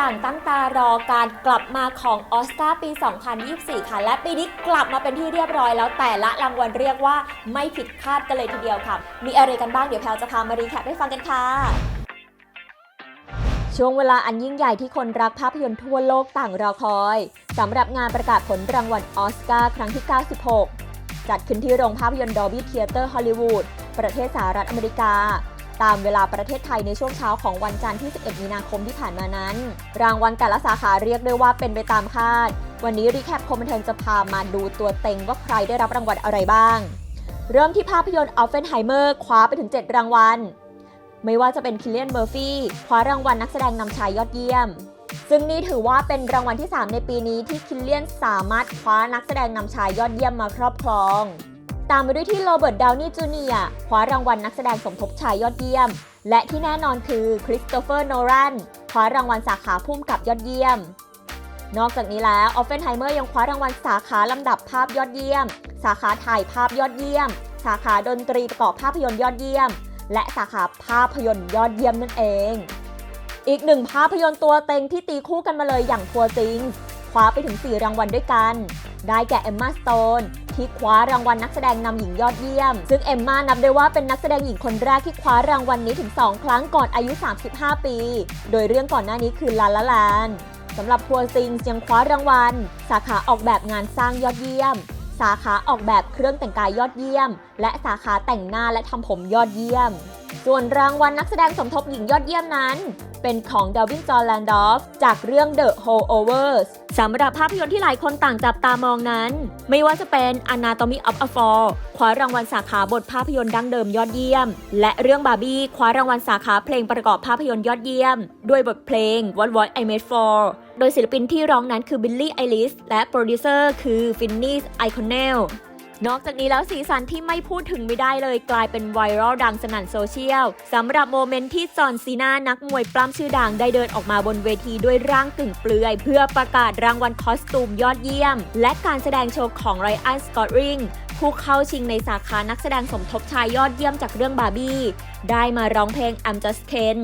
ตารอการกลับมาของออสการ์ปี 2024 ค่ะ และปีนี้กลับมาเป็นที่เรียบร้อยแล้วแต่ละรางวัลเรียกว่าไม่ผิดคาดกันเลยทีเดียวค่ะ มีอะไรกันบ้างเดี๋ยวแพลวจะพามารีแคปให้ฟังกันค่ะช่วงเวลาอันยิ่งใหญ่ที่คนรักภาพยนตร์ทั่วโลกต่างรอคอยสำหรับงานประกาศผลรางวัลออสการ์ครั้งที่ 96 จัดขึ้นที่โรงภาพยนตร์ดอบี้เทเตอร์ฮอลลีวูดประเทศสหรัฐอเมริกา ตามเวลาประเทศไทยในช่วงเช้าของวันจันทร์ที่ 11 มีนาคมที่ผ่านมานั้น รางวัลแต่ละสาขาเรียกได้ว่าเป็นไปตามคาด วันนี้รีแคปคมบันเทิงจะพามาดูตัวเต็งว่าใครได้รับรางวัลอะไรบ้าง เริ่มที่ภาพยนตร์อัลเฟนไฮเมอร์คว้าไปถึง 7 รางวัล ไม่ว่าจะเป็นคิลเลียนเมอร์ฟี่คว้ารางวัลนักแสดงนำชายยอดเยี่ยม ซึ่งนี่ถือว่าเป็นรางวัลที่ 3 ในปีนี้ที่คิลเลียนสามารถคว้านักแสดงนำชายยอดเยี่ยมมาครอบครอง ตามมาด้วยที่โรเบิร์ตดาวนี่จูเนียคว้ารางวัลนักแสดงสมทบชายยอดเยี่ยม และที่แน่นอนคือคริสโตเฟอร์โนแลนคว้ารางวัลสาขาพุ่มกับยอดเยี่ยม นอกจากนี้แล้วออฟเฟนไฮเมอร์ยังคว้ารางวัลสาขาลำดับภาพยอดเยี่ยม สาขาถ่ายภาพยอดเยี่ยม สาขาดนตรีประกอบภาพยนตร์ยอดเยี่ยม และสาขาภาพยนตร์ยอดเยี่ยมนั่นเอง อีกหนึ่งภาพยนตร์ตัวเต็งที่ตีคู่กันมาเลยอย่างทัวจริงคว้าไปถึง 4 รางวัลด้วยกัน ได้แก่เอมมาสโตน ที่คว้ารางวัลนักแสดงนำหญิงยอดเยี่ยม ซึ่งเอมมานับได้ว่าเป็นนักแสดงหญิงคนแรกที่คว้ารางวัลนี้ถึง 2 ครั้งก่อนอายุ 35 ปี โดยเรื่องก่อนหน้านี้คือลาลาแลนสำหรับทัวซิงยังคว้ารางวัล สาขาออกแบบงานสร้างยอดเยี่ยม สาขาออกแบบเครื่องแต่งกายยอดเยี่ยม และสาขาแต่งหน้าและทำผมยอดเยี่ยม ส่วนรางวัลนักแสดงสมทบหญิงยอดเยี่ยมนั้น เป็นของเดวินจอร์แลนดอฟจากเรื่อง The Holdovers สำหรับภาพยนตร์ที่หลายคนต่างจับตามองนั้น ไม่ว่าจะเป็น Anatomy of a Fall คว้ารางวัลสาขาบทภาพยนตร์ดั้งเดิมยอดเยี่ยม และเรื่องบาร์บี้คว้ารางวัลสาขาเพลงประกอบภาพยนตร์ยอดเยี่ยม ด้วยบทเพลง What What I Made For โดยศิลปินที่ร้องนั้นคือบิลลี่ไอลิสและโปรดิวเซอร์คือฟินนีสไอคอนเนล นอกจากนี้แล้วสีสันที่ไม่พูดถึงไม่ได้เลยกลายเป็นไวรัลดังสนั่นโซเชียลสำหรับโมเมนต์ที่จอห์นซีนานักมวยปล้ำชื่อดังได้เดินออกมาบนเวทีด้วยร่างกึ่งเปลือย เพื่อประกาศรางวัลคอสตูมยอดเยี่ยม และการแสดงโชว์ของไรอันสกอตริงผู้เข้าชิงในสาขานักแสดงสมทบชายยอดเยี่ยมจากเรื่องบาร์บี้ ได้มาร้องเพลง I'm Just Ken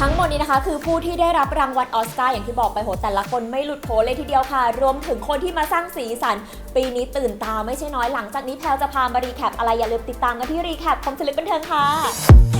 ทั้งหมดนี้นะคะคือผู้ที่ได้รับรางวัลออสการ์อย่างที่บอกไปโหแต่ละคนไม่หลุดโผเลยทีเดียวค่ะ รวมถึงคนที่มาสร้างสีสัน ปีนี้ตื่นตาไม่ใช่น้อยหลังจากนี้แพลวจะพามารีแคปอะไรอย่าลืมติดตามกันที่รีแคปคอมสลิปบันเทิงค่ะ